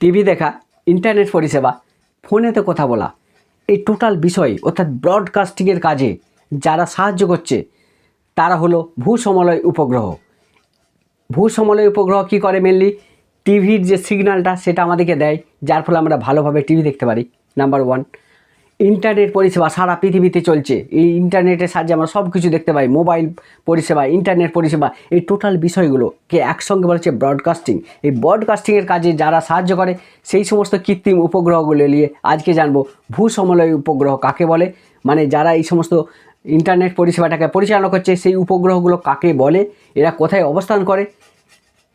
TV দেখা internet পরিষেবা ফোনেতে কথা বলা। এই টোটাল বিষয়, অর্থাৎ ব্রডকাস্টিংয়ের কাজে যারা সাহায্য করছে, তারা হলো ভূসমলয় উপগ্রহ। ভূসমলয় উপগ্রহ কি করে মেনলি টিভির যে সিগন্যালটা সেটা আমাদেরকে দেয়, যার ফলে আমরা ভালোভাবে টিভি দেখতে পারি নাম্বার ওয়ান ইন্টারনেট পরিষেবা সারা পৃথিবীতে চলছে। এই ইন্টারনেটের সাহায্যে আমরা সব কিছু দেখতে পাই, মোবাইল পরিষেবা, ইন্টারনেট পরিষেবা, এই টোটাল বিষয়গুলোকে একসঙ্গে বলা হচ্ছে ব্রডকাস্টিং এই ব্রডকাস্টিংয়ের কাজে যারা সাহায্য করে, সেই সমস্ত কৃত্রিম উপগ্রহগুলো নিয়ে আজকে জানব। ভূসমলয় উপগ্রহ কাকে বলে? মানে যারা এই সমস্ত ইন্টারনেট পরিষেবাটাকে পরিচালনা করছে, সেই উপগ্রহগুলো কাকে বলে? এরা কোথায় অবস্থান করে?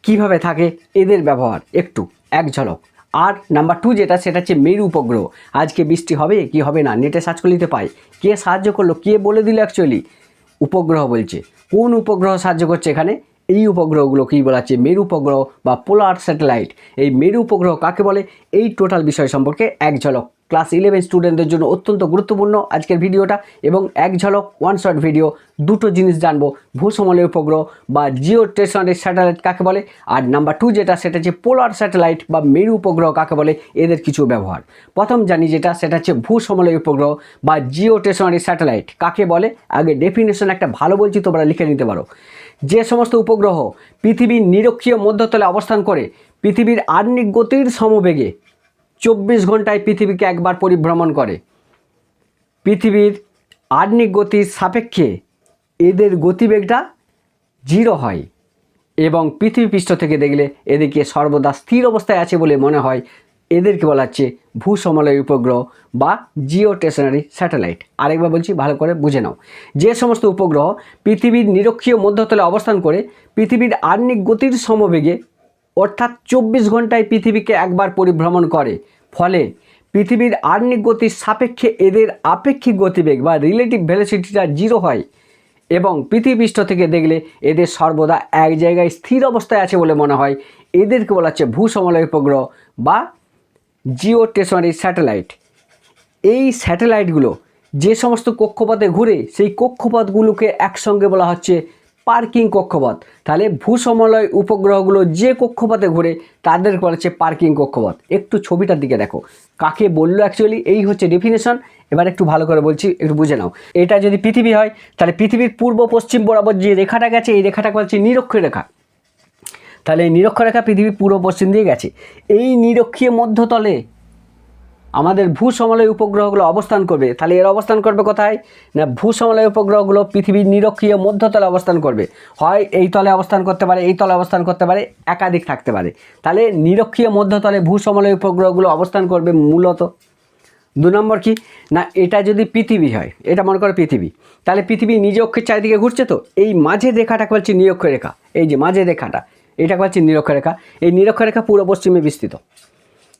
কীভাবে থাকে? এদের ব্যবহার একটু, এক ঝলক। আর নাম্বার টু যেটা, সেটা হচ্ছে মেরু উপগ্রহ। আজকে বৃষ্টি হবে, কি হবে না, নেটে সার্চ করে নিতে পাই কে সাহায্য করল, কে বলে দিল অ্যাকচুয়ালি উপগ্রহ বলছে। কোন উপগ্রহ সাহায্য করছে এখানে? এই উপগ্রহগুলো কী বলা হচ্ছে? মেরু উপগ্রহ বা পোলার স্যাটেলাইট। এই মেরু উপগ্রহ কাকে বলে? এই টোটাল বিষয় সম্পর্কে এক ঝলক। ক্লাস ইলেভেন স্টুডেন্টদের জন্য অত্যন্ত গুরুত্বপূর্ণ আজকের ভিডিওটা এবং এক ঝলক ওয়ান শট ভিডিও দুটো জিনিস জানব। ভূসমলয় উপগ্রহ বা জিও স্টেশনারি স্যাটেলাইট কাকে বলে? আর নাম্বার টু যেটা, সেটা হচ্ছে পোলার স্যাটেলাইট বা মেরু উপগ্রহ কাকে বলে? এদের কিছু ব্যবহার। প্রথম জানি যেটা, সেটা হচ্ছে ভূসমলয় উপগ্রহ বা জিও স্টেশনারি স্যাটেলাইট কাকে বলে? আগে ডেফিনেশন একটা ভালো বলছি, তোমরা লিখে নিতে পারো। যে সমস্ত উপগ্রহ পৃথিবীর নিরক্ষীয় মধ্যতলে অবস্থান করে পৃথিবীর আর্নিক গতির সমবেগে চব্বিশ ঘন্টায় পৃথিবীকে একবার পরিভ্রমণ করে। পৃথিবীর আর্নিক গতির সাপেক্ষে এদের গতিবেগটা জিরো হয় এবং পৃথিবী পৃষ্ঠ থেকে দেখলে এদিকে সর্বদা স্থির অবস্থায় আছে বলে মনে হয় এদেরকে বলা হচ্ছে ভূসমলয় উপগ্রহ বা জিও স্টেশনারি স্যাটেলাইট। আরেকবার বলছি, ভালো করে বুঝে নাও। যে সমস্ত উপগ্রহ পৃথিবীর নিরক্ষীয় মধ্যতলে অবস্থান করে, পৃথিবীর আর্নিক গতির সমবেগে, অর্থাৎ চব্বিশ ঘন্টায় পৃথিবীকে একবার পরিভ্রমণ করে, ফলে পৃথিবীর আর্নিক গতির সাপেক্ষে এদের আপেক্ষিক গতিবেগ বা রিলেটিভ ভেলোসিটিটা জিরো হয় এবং পৃথিবীপৃষ্ঠ থেকে দেখলে এদের সর্বদা এক জায়গায় স্থির অবস্থায় আছে বলে মনে হয়। এদেরকে বলা হচ্ছে ভূসমলয় উপগ্রহ বা জিও স্টেশনারি স্যাটেলাইট। এই স্যাটেলাইটগুলো যে সমস্ত কক্ষপথে ঘুরে সেই কক্ষপথগুলোকে একসঙ্গে বলা হচ্ছে পার্কিং কক্ষপথ। তাহলে ভূসমলয় উপগ্রহগুলো যে কক্ষপথে ঘুরে তাদের বলা হচ্ছে পার্কিং কক্ষপথ। একটু ছবিটার দিকে দেখো। কাকে বলল অ্যাকচুয়ালি এই হচ্ছে ডেফিনেশন এবার একটু ভালো করে বলছি, একটু বুঝে নাও। এটা যদি পৃথিবী হয়, তাহলে পৃথিবীর পূর্ব পশ্চিম বরাবর যে রেখাটা গেছে, এই রেখাটাকে বলছে নিরক্ষীয় রেখা। তাহলে এই নিরক্ষরেখা পৃথিবীর পূর্ব পশ্চিম দিয়ে গেছে। এই নিরক্ষীয় মধ্যতলে আমাদের ভূসমলয় উপগ্রহগুলো অবস্থান করবে। তাহলে এর অবস্থান করবে কোথায়? না, ভূসমলয় উপগ্রহগুলো পৃথিবীর নিরক্ষীয় মধ্যতলে অবস্থান করবে। হয় এই তলে অবস্থান করতে পারে, এই তলে অবস্থান করতে পারে, একাধিক থাকতে পারে। তাহলে নিরক্ষীয় মধ্যতলে ভূসমলয় উপগ্রহগুলো অবস্থান করবে মূলত। দু নম্বর কি? না, এটা যদি পৃথিবী হয়, এটা মনে করো পৃথিবী। তাহলে পৃথিবী নিজ অক্ষের চারিদিকে ঘুরছে তো? এই মাঝে রেখাটাকে বলছে নিরক্ষ রেখা এই যে মাঝে রেখাটা। এটাকে বলছে নিরক্ষরেখা। এই নিরক্ষরেখা পূর্ব পশ্চিমে বিস্তৃত।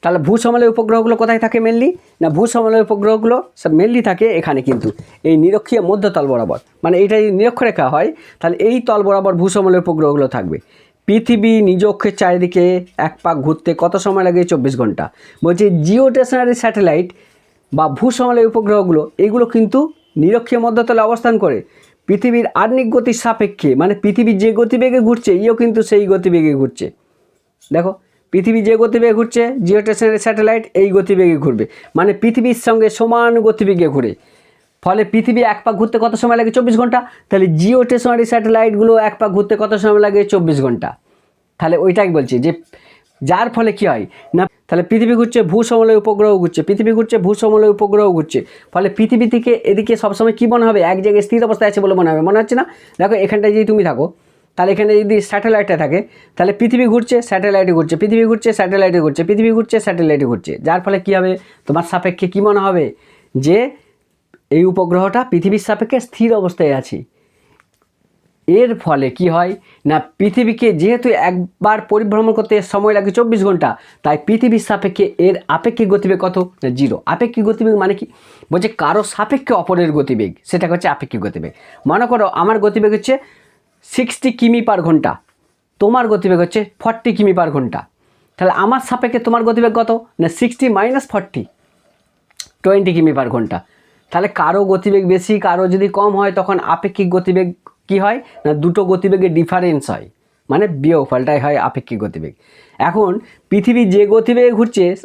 তাহলে ভূসমলয় উপগ্রহগুলো কোথায় থাকে মেনলি না ভূসমলয় উপগ্রহগুলো সব মেনলি থাকে এখানে কিন্তু। এই নিরক্ষীয় মধ্যতল বরাবর। মানে এইটা যদি নিরক্ষরেখা হয়, তাহলে এই তল বরাবর ভূসমলয় উপগ্রহগুলো থাকবে। পৃথিবী নিজ অক্ষের চারিদিকে এক পাক ঘুরতে কত সময় লাগে? চব্বিশ ঘণ্টা। বলছি জিও স্টেশনারি স্যাটেলাইট বা ভূসমলয় উপগ্রহগুলো, এগুলো কিন্তু নিরক্ষীয় মধ্যতলে অবস্থান করে। পৃথিবীর আর্নিক গতির সাপেক্ষে মানে পৃথিবী যে গতিবেগে ঘুরছে, ইও কিন্তু সেই গতিবেগে ঘুরছে। দেখো, পৃথিবী যে গতিবেগে ঘুরছে জিও স্টেশনারি স্যাটেলাইট এই গতিবেগে ঘুরবে। মানে পৃথিবীর সঙ্গে সমান গতিবেগে ঘুরে। ফলে পৃথিবী এক পাক ঘুরতে কত সময় লাগে? চব্বিশ ঘণ্টা। তাহলে জিও স্টেশনারি স্যাটেলাইটগুলো এক পাক ঘুরতে কত সময় লাগে? চব্বিশ ঘণ্টা। তাহলে ওইটাই বলছি যে, যার ফলে কি হয়? না তাহলে পৃথিবী ঘুরছে ভূ ভূসমলয় উপগ্রহ ঘুরছে, পৃথিবী ঘুরছে ভূ ভূসমলয় উপগ্রহ ঘুরছে। ফলে পৃথিবী থেকে এদিকে সবসময় কী মনে হবে? এক জায়গায় স্থির অবস্থায় আছে বলে মনে হবে। মনে হচ্ছে না? দেখো, এখানটায় যদি তুমি থাকো, তাহলে এখানে যদি স্যাটেলাইটটা থাকে, তাহলে পৃথিবী ঘুরছে স্যাটেলাইটে ঘুরছে, পৃথিবী ঘুরছে স্যাটেলাইটে ঘুরছে, পৃথিবী ঘুরছে স্যাটেলাইটে ঘুরছে। যার ফলে কী হবে? তোমার সাপেক্ষে কী মনে হবে? যে এই উপগ্রহটা পৃথিবীর সাপেক্ষে স্থির অবস্থায় আছে। এর ফলে কি হয়? না, পৃথিবীকে যেহেতু একবার পরিভ্রমণ করতে সময় লাগে চব্বিশ ঘণ্টা, তাই পৃথিবীর সাপেক্ষে এর আপেক্ষিক গতিবেগ কত? না, জিরো। আপেক্ষিক গতিবেগ মানে কি? বলছে কারও সাপেক্ষে অপরের গতিবেগ সেটা হচ্ছে আপেক্ষিক গতিবেগ। মনে করো আমার গতিবেগ হচ্ছে সিক্সটি কিমি পার ঘণ্টা, তোমার গতিবেগ হচ্ছে ফর্টি কিমি পার ঘণ্টা। তাহলে আমার সাপেক্ষে তোমার গতিবেগ কত? না সিক্সটি মাইনাস ফর্টি টোয়েন্টি কিমি পার ঘণ্টা। তাহলে কারও গতিবেগ বেশি, কারও যদি কম হয়, তখন আপেক্ষিক গতিবেগ কি হয়? না, দুটো গতিবেগের ডিফারেন্স হয়। মানে বিয়োগফলটাই হয় আপেক্ষিক গতিবেগ। এখন, পৃথিবী যে গতিবেগে ঘুরছে,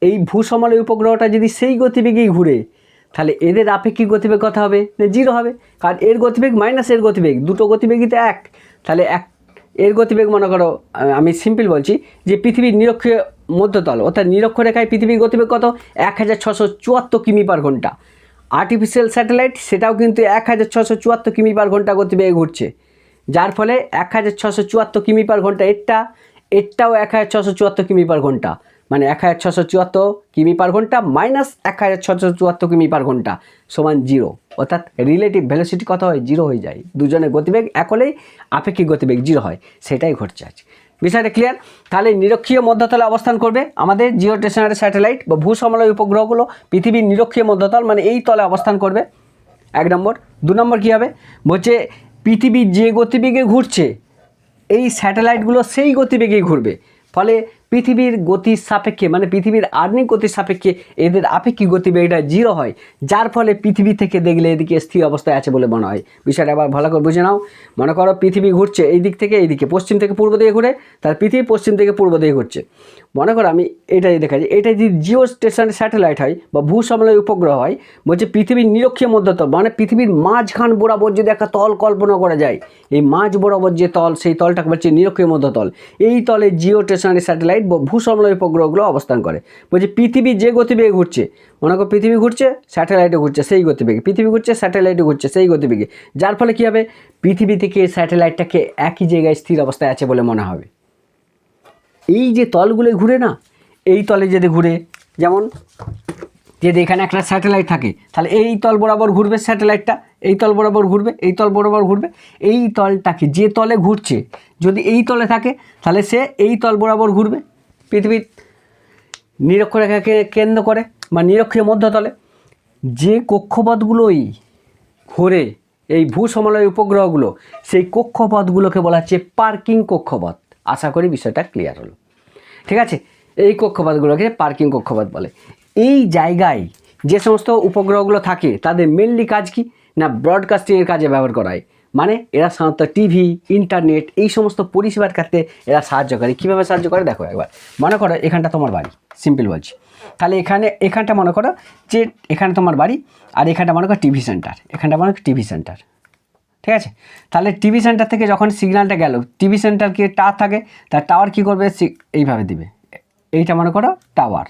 এই ভূসমলয় উপগ্রহটা যদি সেই গতিবেগেই ঘুরে, তাহলে এদের আপেক্ষিক গতিবেগ কথা হবে? না জিরো হবে। কারণ এর গতিবেগ মাইনাস এর গতিবেগ, দুটো গতিবেগই তো এক। তাহলে এক, এর গতিবেগ মনে করো আমি সিম্পল বলছি যে পৃথিবীর নিরক্ষীয় মধ্যতল, অর্থাৎ নিরক্ষরেখায় পৃথিবীর গতিবেগ কত? এক হাজার ছশো চুয়াত্তর কিমি পার ঘণ্টা। আর্টিফিশিয়াল স্যাটেলাইট সেটাও কিন্তু এক হাজার ছশো চুয়াত্তর কিমি পার ঘণ্টা গতিবেগে ঘুরছে। যার ফলে এক হাজার ছশো চুয়াত্তর কিমি পার ঘণ্টা এরটা, এরটাও এক হাজার ছশো চুয়াত্তর কিমি পার ঘণ্টা। মানে এক হাজার ছশো চুয়াত্তর কিমি পার ঘণ্টা মাইনাস এক হাজার ছশো চুয়াত্তর কিমি পার ঘণ্টা সমান জিরো অর্থাৎ রিলেটিভ ভেলোসিটি কত হয়? জিরো হয়ে যায়। দুজনের গতিবেগ এক হলেই আপেক্ষিক গতিবেগ জিরো হয়। সেটাই ঘটছে আজ। বিষয়টা ক্লিয়ার তাহলে নিরক্ষীয় মধ্যতলে অবস্থান করবে আমাদের জিও স্টেশনারি স্যাটেলাইট বা ভূসমলয় উপগ্রহগুলো পৃথিবীর নিরক্ষীয় মধ্যতল মানে এই তলে অবস্থান করবে। এক নম্বর। দু নম্বর কী হবে? বলছে পৃথিবী যে গতিবেগে ঘুরছে, এই স্যাটেলাইটগুলো সেই গতিবেগেই ঘুরবে। ফলে পৃথিবীর গতির সাপেক্ষে মানে পৃথিবীর আর্নিক গতির সাপেক্ষে এদের আপেক্ষিক গতিবেগটা জিরো হয়। যার ফলে পৃথিবী থেকে দেখলে এদিকে স্থির অবস্থায় আছে বলে মনে হয়। বিষয়টা আবার ভালো করে বুঝে নাও। মনে করো পৃথিবী ঘুরছে এই দিক থেকে এই দিকে, পশ্চিম থেকে পূর্ব দিকে ঘুরে তার পৃথিবী পশ্চিম থেকে পূর্ব দিকে ঘুরছে। মনে করো আমি এটাই দেখা যায় এটা যদি জিও স্টেশন স্যাটেলাইট হয় বা ভূসমলয় উপগ্রহ হয়, বলছে পৃথিবীর নিরক্ষীয় মধ্যতল মানে পৃথিবীর মাঝখান বরাবর যদি একটা তল কল্পনা করা যায়, এই মাঝ বরাবর যে তল, সেই তলটাকে বলছে নিরক্ষীয় মধ্যতল। এই তলে জিও স্টেশনারি স্যাটেলাইট বা ভূসমলয় উপগ্রহগুলো অবস্থান করে। বলছে, পৃথিবী যে গতিবেগে ঘুরছে, মনে করো পৃথিবী ঘুরছে স্যাটেলাইটে ঘুরছে, সেই গতিবেগে। পৃথিবী ঘুরছে স্যাটেলাইটে ঘুরছে, সেই গতিবেগে। যার ফলে কী হবে? পৃথিবী থেকে স্যাটেলাইটটাকে একই জায়গায় স্থির অবস্থায় আছে বলে মনে হবে। এই যে তলগুলো ঘুরে না, এই তলে যদি ঘুরে, যেমন যদি এখানে একটা স্যাটেলাইট থাকে, তাহলে এই তল বরাবর ঘুরবে স্যাটেলাইটটা এই তল বরাবর ঘুরবে, এই তল বরাবর ঘুরবে। এই তলটাকে যে তলে ঘুরছে, যদি এই তলে থাকে, তাহলে সে এই তল বরাবর ঘুরবে। পৃথিবীর নিরক্ষরেখাকে কেন্দ্র করে বা নিরক্ষীয় মধ্যতলে যে কক্ষপথগুলোই ঘোরে এই ভূসমলয় উপগ্রহগুলো, সেই কক্ষপথগুলোকে বলা হচ্ছে পার্কিং কক্ষপথ। আশা করি বিষয়টা ক্লিয়ার হলো। ঠিক আছে? এই কক্ষপথগুলোকে পার্কিং কক্ষপথ বলে। এই জায়গায় যে সমস্ত উপগ্রহগুলো থাকে, তাদের মেনলি কাজ কি? না ব্রডকাস্টিংয়ের কাজে ব্যবহার করা হয়। মানে এরা সাধারণত টিভি, ইন্টারনেট এই সমস্ত পরিষেবার ক্ষেত্রে এরা সাহায্য করে। কীভাবে সাহায্য করে? দেখো একবার। মনে করো এখানটা তোমার বাড়ি। সিম্পল বলছি। তাহলে এখানে, এখানটা মনে করো যে এখানে তোমার বাড়ি আর এখানটা মনে করো টিভি সেন্টার। এখানটা মনে করো টিভি সেন্টার। ঠিক আছে? তাহলে টিভি সেন্টার থেকে যখন সিগন্যালটা গেল, টিভি সেন্টার কি টাওয়ার থাকে? তার টাওয়ার কী করবে? এইভাবে দিবে। এইটা মনে করো টাওয়ার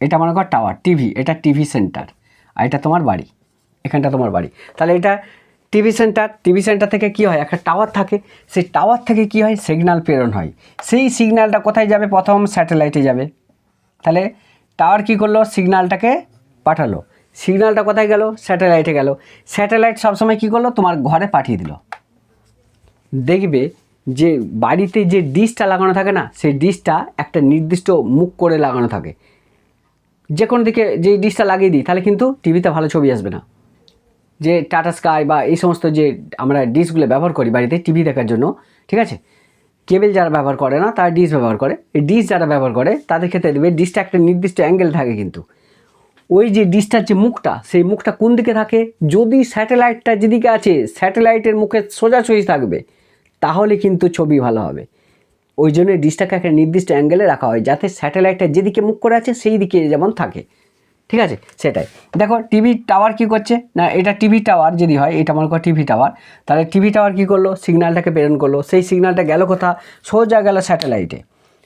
এটা মনে করো টাওয়ার টিভি। এটা টিভি সেন্টার। আর এটা তোমার বাড়ি। এখানটা তোমার বাড়ি। তাহলে এটা টিভি সেন্টার টিভি সেন্টার থেকে কি হয়? একটা টাওয়ার থাকে। সেই টাওয়ার থেকে কি হয়? সিগনাল প্রেরণ হয়। সেই সিগনালটা কোথায় যাবে? প্রথম স্যাটেলাইটে যাবে। তাহলে টাওয়ার কী করল? সিগনালটাকে পাঠালো। সিগনালটা কোথায় গেল? স্যাটেলাইটে গেল। স্যাটেলাইট সবসময় কী করল? তোমার ঘরে পাঠিয়ে দিল। দেখবে যে বাড়িতে যে ডিশটা লাগানো থাকে না, সেই ডিশটা একটা নির্দিষ্ট মুখ করে লাগানো থাকে। যে কোনো দিকে যে ডিশটা লাগিয়ে দিই, তাহলে কিন্তু টিভিতে ভালো ছবি আসবে না। যে টাটা স্কাই বা এই সমস্ত যে আমরা ডিশগুলো ব্যবহার করি বাড়িতে টিভি দেখার জন্য, ঠিক আছে? কেবল যারা ব্যবহার করে না, তারা ডিশ ব্যবহার করে। এই ডিশ যারা ব্যবহার করে, তাদের ক্ষেত্রে দেবে ডিশটা একটা নির্দিষ্ট অ্যাঙ্গেল থাকে কিন্তু। ওই যে ডিশটার যে মুখটা, সেই মুখটা কোন দিকে থাকে? যদি স্যাটেলাইটটা যেদিকে আছে স্যাটেলাইটের মুখে সোজাসুজি থাকবে, তাহলে কিন্তু ছবি ভালো হবে। ওই জন্য ডিশটাকে একটা নির্দিষ্ট অ্যাঙ্গেলে রাখা হয়, যাতে স্যাটেলাইটটা যেদিকে মুখ করে আছে সেই দিকে যেমন থাকে। ঠিক আছে? সেটাই। দেখো টিভি টাওয়ার কি করছে? না, এটা টিভি টাওয়ার যদি হয়, এটা মনে করো টিভি টাওয়ার তাহলে টিভি টাওয়ার কী করল? সিগন্যালটাকে প্রেরণ করল। সেই সিগন্যালটা গেল কোথা সোজা গেল স্যাটেলাইটে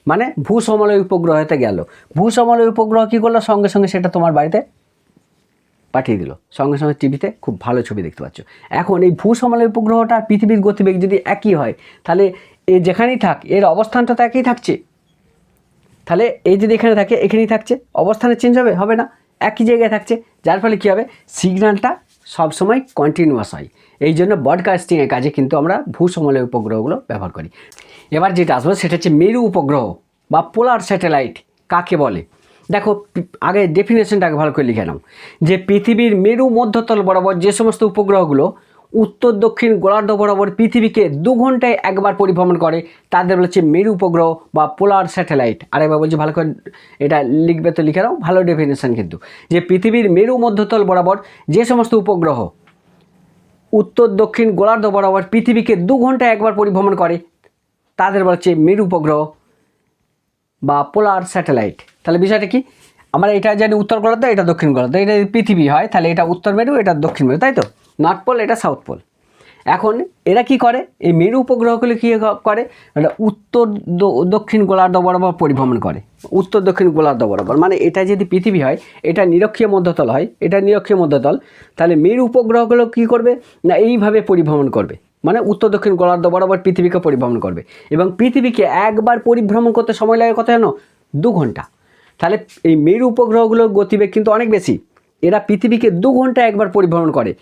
মানে ভূসমলয় উপগ্রহতে গেল। ভূসমলয় উপগ্রহ কী করল? সঙ্গে সঙ্গে সেটা তোমার বাড়িতে পাঠিয়ে দিল। সঙ্গে সঙ্গে টিভিতে খুব ভালো ছবি দেখতে পাচ্ছ। এখন এই ভূসমলয় উপগ্রহটা পৃথিবীর গতিবেগ যদি একই হয়, তাহলে এ যেখানেই থাক, এর অবস্থানটা তো একই থাকছে। তাহলে এই যদি এখানে থাকে, এখানেই থাকছে। অবস্থানে চেঞ্জ হবে? হবে না। একই জায়গায় থাকছে। যার ফলে কী হবে? সিগন্যালটা সবসময় কন্টিনিউয়াস হয়। এই জন্য ব্রডকাস্টিংয়ের কাজে কিন্তু আমরা ভূসমলয় উপগ্রহগুলো ব্যবহার করি। এবার যেটা আসবে সেটা হচ্ছে মেরু উপগ্রহ বা পোলার স্যাটেলাইট কাকে বলে? দেখো, আগে ডেফিনেশনটাকে ভালো করে লিখে নাও। যে পৃথিবীর মেরু মধ্যতল বরাবর যে সমস্ত উপগ্রহগুলো উত্তর, দক্ষিণ, গোলার্ধ বরাবর পৃথিবীকে দু ঘন্টায় একবার পরিভ্রমণ করে। তাদের বলা হচ্ছে মেরু উপগ্রহ বা পোলার স্যাটেলাইট। আরেকবার বলছি ভালো করে এটা লিখবে তো লিখে নাও, ভালো ডেফিনেশন কিন্তু। যে পৃথিবীর মেরু মধ্যতল বরাবর যে সমস্ত উপগ্রহ, উত্তর, দক্ষিণ, গোলার্ধ বরাবর পৃথিবীকে দু ঘন্টায় একবার পরিভ্রমণ করে, তাদের বলা হচ্ছে মেরু উপগ্রহ বা পোলার স্যাটেলাইট। তাহলে বিষয়টা কি? আমরা এটা জানি উত্তর গোলার্ধ, এটা দক্ষিণ গোলার্ধ, এটা পৃথিবী হয়, তাহলে এটা উত্তর মেরু, এটা দক্ষিণ মেরু, তাই তো? নর্থ পোল, এটা সাউথ পোল। এখন এরা কি করে? এই মেরু উপগ্রহগুলো কী করে? এটা উত্তর দক্ষিণ গোলার্ধ বরাবর পরিভ্রমণ করে। উত্তর দক্ষিণ গোলার্ধ বরাবর। মানে এটা যদি পৃথিবী হয়, এটা নিরক্ষীয় মধ্যতল হয়, এটা নিরক্ষীয় মধ্যতল, তাহলে মেরু উপগ্রহগুলো কী করবে? না, এইভাবে পরিভ্রমণ করবে। মানে উত্তর দক্ষিণ গোলার্ধ বরাবর পৃথিবীকে পরিভ্রমণ করবে। এবং পৃথিবীকে একবার পরিভ্রমণ করতে সময় লাগে কত জানো? দু ঘণ্টা। তাহলে এই মেরু উপগ্রহগুলোর গতিবেগ কিন্তু অনেক বেশি। এরা পৃথিবীকে দু ঘণ্টা একবার পরিভ্রমণ করে।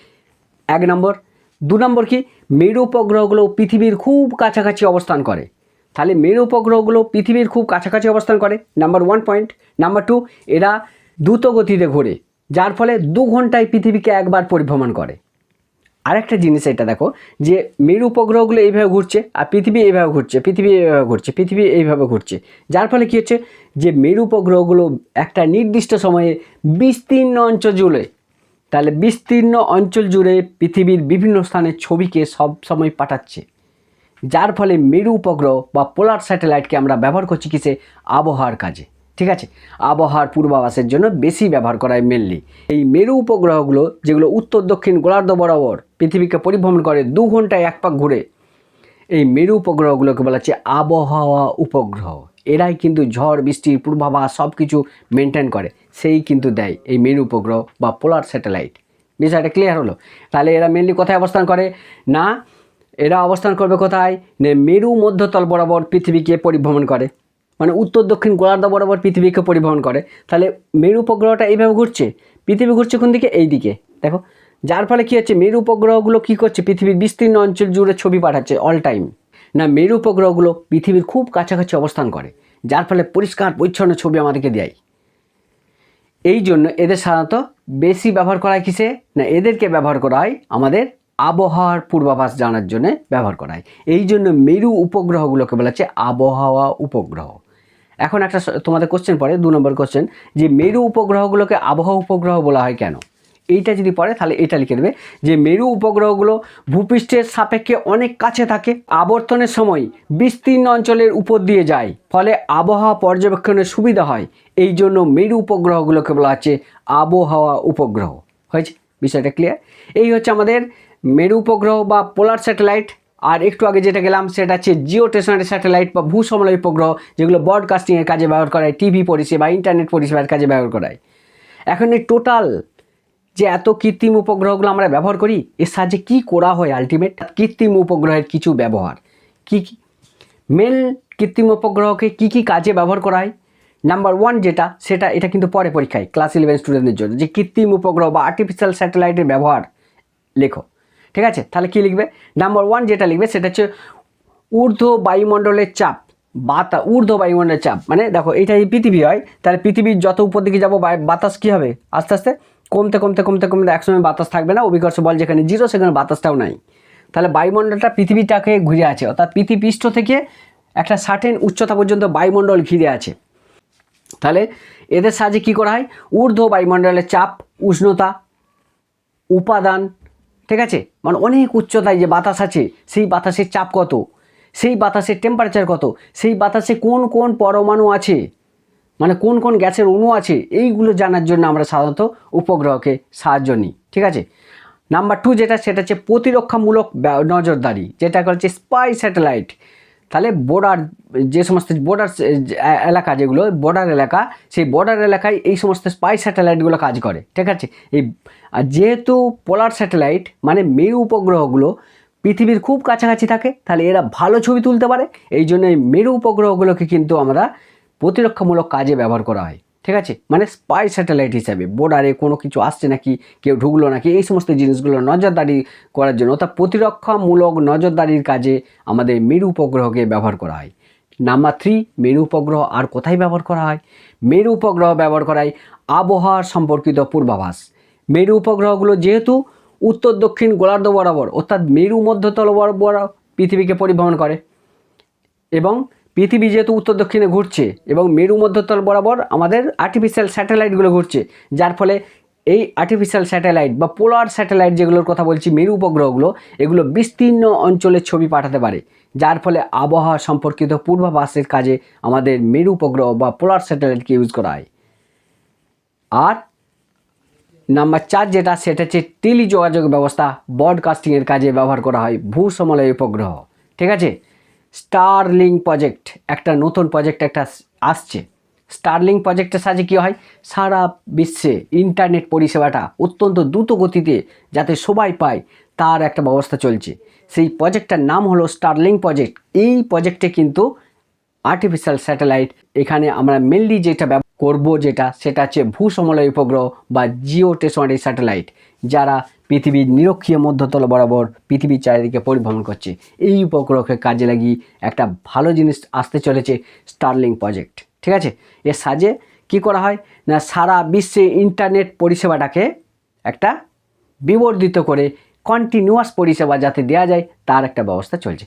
এক নম্বর। দু নম্বর কি? মেরু উপগ্রহগুলো পৃথিবীর খুব কাছাকাছি অবস্থান করে। তাহলে মেরু উপগ্রহগুলো পৃথিবীর খুব কাছাকাছি অবস্থান করে number one point number two এরা দ্রুত গতিতে ঘোরে, যার ফলে দু ঘন্টায় পৃথিবীকে একবার পরিভ্রমণ করে। আরেকটা জিনিস এটা দেখো, যে মেরু উপগ্রহগুলো এইভাবে ঘুরছে, আর পৃথিবী এইভাবে ঘুরছে, পৃথিবী এইভাবে ঘুরছে, পৃথিবী এইভাবে ঘুরছে। যার ফলে কী হচ্ছে? যে মেরু উপগ্রহগুলো একটা নির্দিষ্ট সময়ে বিস্তীর্ণ অঞ্চল জুড়ে তাহলে বিস্তীর্ণ অঞ্চল জুড়ে পৃথিবীর বিভিন্ন স্থানের ছবিকে সব সময় পাঠাচ্ছে। যার ফলে মেরু উপগ্রহ বা পোলার স্যাটেলাইটকে আমরা ব্যবহার করছি কিসে? আবহাওয়ার কাজে। ঠিক আছে? আবহাওয়ার পূর্বাভাসের জন্য বেশি ব্যবহার করা হয় মেনলি এই মেরু উপগ্রহগুলো, যেগুলো উত্তর, দক্ষিণ গোলার্ধ বরাবর পৃথিবীকে পরিভ্রমণ করে দু ঘন্টায় এক পাক ঘুরে, এই মেরু উপগ্রহগুলোকে বলা হচ্ছে আবহাওয়া উপগ্রহ। এরাই কিন্তু ঝড় বৃষ্টির পূর্বাভাস সব কিছু মেনটেন করে। সেই কিন্তু দেয় এই মেরু উপগ্রহ বা পোলার স্যাটেলাইট বিষয়টা ক্লিয়ার হলো? তাহলে এরা মেনলি কোথায় অবস্থান করে? না, এরা অবস্থান করবে কোথায়? মেরু মধ্যতল বরাবর পৃথিবীকে পরিভ্রমণ করে। মানে উত্তর, দক্ষিণ, গোলার্ধ বরাবর পৃথিবীকে পরিভ্রমণ করে। তাহলে মেরু উপগ্রহটা এইভাবে ঘুরছে? পৃথিবী ঘুরছে কোন দিকে? এই দিকে। দেখো, যার ফলে কী হচ্ছে? মেরু উপগ্রহগুলো কী করছে? পৃথিবীর বিস্তীর্ণ অঞ্চল জুড়ে ছবি পাঠাচ্ছে অল টাইম না মেরু উপগ্রহগুলো পৃথিবীর খুব কাছাকাছি অবস্থান করে, যার ফলে পরিষ্কার পরিচ্ছন্ন ছবি আমাদেরকে দেয়। এই জন্য এদের সাধারণত বেশি ব্যবহার করা হয় কিসে? না, এদেরকে ব্যবহার করা হয় আমাদের আবহাওয়ার পূর্বাভাস জানার জন্য ব্যবহার করা হয়। এই জন্য মেরু উপগ্রহগুলোকে বলা হচ্ছে আবহাওয়া উপগ্রহ। এখন একটা তোমাদের কোশ্চেন পড়ে দু নম্বর কোশ্চেন যে মেরু উপগ্রহগুলোকে আবহাওয়া উপগ্রহ বলা হয় কেন? এইটা যদি পড়ে, তাহলে এটা লিখে দেবে যে মেরু উপগ্রহগুলো ভূপৃষ্ঠের সাপেক্ষে অনেক কাছে থাকে, আবর্তনের সময় বিস্তীর্ণ অঞ্চলের উপর দিয়ে যায়, ফলে আবহাওয়া পর্যবেক্ষণের সুবিধা হয়। এই জন্য মেরু উপগ্রহগুলোকে বলা হচ্ছে আবহাওয়া উপগ্রহ। হয়েছে? বিষয়টা ক্লিয়ার এই হচ্ছে আমাদের মেরু উপগ্রহ বা পোলার স্যাটেলাইট। আর একটু আগে যেটা গেলাম, সেটা হচ্ছে জিও স্টেশনারি স্যাটেলাইট বা ভূসমলয় উপগ্রহ, যেগুলো ব্রডকাস্টিংয়ের কাজে ব্যবহার করায় টিভি পরিষেবা ইন্টারনেট পরিষেবার কাজে ব্যবহার করায়। এখন এই টোটাল যে এত কৃত্রিম উপগ্রহগুলো আমরা ব্যবহার করি, এর সাহায্যে কী করা হয় আলটিমেট কৃত্রিম উপগ্রহের কিছু ব্যবহার। কি কি? মেল কৃত্রিম উপগ্রহকে কি কি কাজে ব্যবহার করা হয়? নাম্বার ওয়ান যেটা, সেটা, এটা কিন্তু পরে পরীক্ষায় ক্লাস ইলেভেন স্টুডেন্টদের জন্য। যে কৃত্রিম উপগ্রহ বা আর্টিফিশিয়াল স্যাটেলাইটের ব্যবহার লেখো। ঠিক আছে? তাহলে কি লিখবে? নাম্বার ওয়ান যেটা লিখবে, সেটা হচ্ছে ঊর্ধ্ব বায়ুমণ্ডলের চাপ। বাতা, ঊর্ধ্ব বায়ুমণ্ডলের চাপ। মানে দেখো এটা যদি পৃথিবী হয়, তাহলে পৃথিবীর যত উপর দিকে যাব, বাতাস কী হবে? আস্তে আস্তে কমতে কমতে কমতে কমতে একসময় বাতাস থাকবে না। অভিকর্ষ বল যেখানে জিরো সেখানে বাতাসটাও নাই। তাহলে বায়ুমণ্ডলটা পৃথিবীটাকে ঘিরে আছে। অর্থাৎ পৃথিবী পৃষ্ঠ থেকে একটা সার্টেন উচ্চতা পর্যন্ত বায়ুমণ্ডল ঘিরে আছে। তাহলে এদের সাহায্যে কী করা হয়? ঊর্ধ্ব বায়ুমণ্ডলের চাপ, উষ্ণতা, উপাদান, ঠিক আছে? মানে অনেক উচ্চতায় যে বাতাস আছে, সেই বাতাসের চাপ কত? সেই বাতাসের টেম্পারেচার কত? সেই বাতাসে কোন কোন পরমাণু আছে? মানে কোন কোন গ্যাসের অণু আছে, এইগুলো জানার জন্য আমরা সাধারণত উপগ্রহকে সাহায্য নিই, ঠিক আছে? নাম্বার টু যেটা, সেটা হচ্ছে প্রতিরক্ষামূলক নজরদারি, যেটা হচ্ছে স্পাই স্যাটেলাইট তাহলে বর্ডার যে সমস্ত বর্ডার এলাকা যেগুলো বর্ডার এলাকা, সেই বর্ডার এলাকায় এই সমস্ত স্পাই স্যাটেলাইটগুলো কাজ করে, ঠিক আছে? এই যেহেতু পোলার স্যাটেলাইট মানে মেরু উপগ্রহগুলো পৃথিবীর খুব কাছাকাছি থাকে, তাহলে এরা ভালো ছবি তুলতে পারে, এই জন্য এই মেরু উপগ্রহগুলোকে কিন্তু আমরা প্রতিরক্ষামূলক কাজে ব্যবহার করা হয়, ঠিক আছে? মানে স্পাই স্যাটেলাইট হিসাবে বর্ডারে কোনো কিছু আসছে নাকি, কেউ ঢুকলো নাকি, এই সমস্ত জিনিসগুলো নজরদারি করার জন্য, অর্থাৎ প্রতিরক্ষামূলক নজরদারির কাজে আমাদের মেরু উপগ্রহকে ব্যবহার করা হয়। নাম্বার থ্রি মেরু উপগ্রহ আর কোথায় ব্যবহার করা হয়? মেরু উপগ্রহ ব্যবহার করা হয় আবহাওয়ার সম্পর্কিত পূর্বাভাস। মেরু উপগ্রহগুলো যেহেতু উত্তর, দক্ষিণ, গোলার্ধ বরাবর, অর্থাৎ মেরু মধ্যতল বরাবর পৃথিবীকে পরিবহন করে এবং পৃথিবী যেহেতু উত্তর দক্ষিণে ঘুরছে এবং মেরু মধ্যতল বরাবর আমাদের আর্টিফিশিয়াল স্যাটেলাইটগুলো ঘুরছে, যার ফলে এই আর্টিফিশিয়াল স্যাটেলাইট বা পোলার স্যাটেলাইট যেগুলোর কথা বলছি, মেরু উপগ্রহগুলো, এগুলো বিস্তীর্ণ অঞ্চলের ছবি পাঠাতে পারে, যার ফলে আবহাওয়া সম্পর্কিত পূর্বাভাসের কাজে আমাদের মেরু উপগ্রহ বা পোলার স্যাটেলাইটকে ইউজ করা হয়। আর নাম্বার চার যেটা, সেটা হচ্ছে টেলি যোগাযোগ ব্যবস্থা ব্রডকাস্টিংয়ের কাজে ব্যবহার করা হয় ভূ সমলয় উপগ্রহ, ঠিক আছে? স্টারলিং প্রজেক্ট একটা নতুন প্রজেক্ট একটা আসছে। স্টারলিং প্রজেক্টের সাহায্যে কী হয়? সারা বিশ্বে ইন্টারনেট পরিষেবাটা অত্যন্ত দ্রুত গতিতে যাতে সবাই পায়, তার একটা ব্যবস্থা চলছে। সেই প্রজেক্টটার নাম হলো স্টারলিং প্রজেক্ট এই প্রজেক্টে কিন্তু আর্টিফিশিয়াল স্যাটেলাইট এখানে আমরা মেনলি যেটা করব যেটা, সেটা হচ্ছে ভূসমলয় উপগ্রহ বা জিও স্টেশনারি স্যাটেলাইট যারা পৃথিবীর নিরক্ষীয় মধ্যতল বরাবর পৃথিবীর চারিদিকে পরিভ্রমণ করছে। এই উপগ্রহকে কাজে লাগিয়ে একটা ভালো জিনিস আসতে চলেছে স্টারলিং প্রজেক্ট ঠিক আছে? এর সাজে কি করা হয়? না, সারা বিশ্বে ইন্টারনেট পরিষেবাটাকে একটা বিবর্ধিত করে কন্টিনিউয়াস পরিষেবা যাতে দেওয়া যায়, তার একটা ব্যবস্থা চলছে।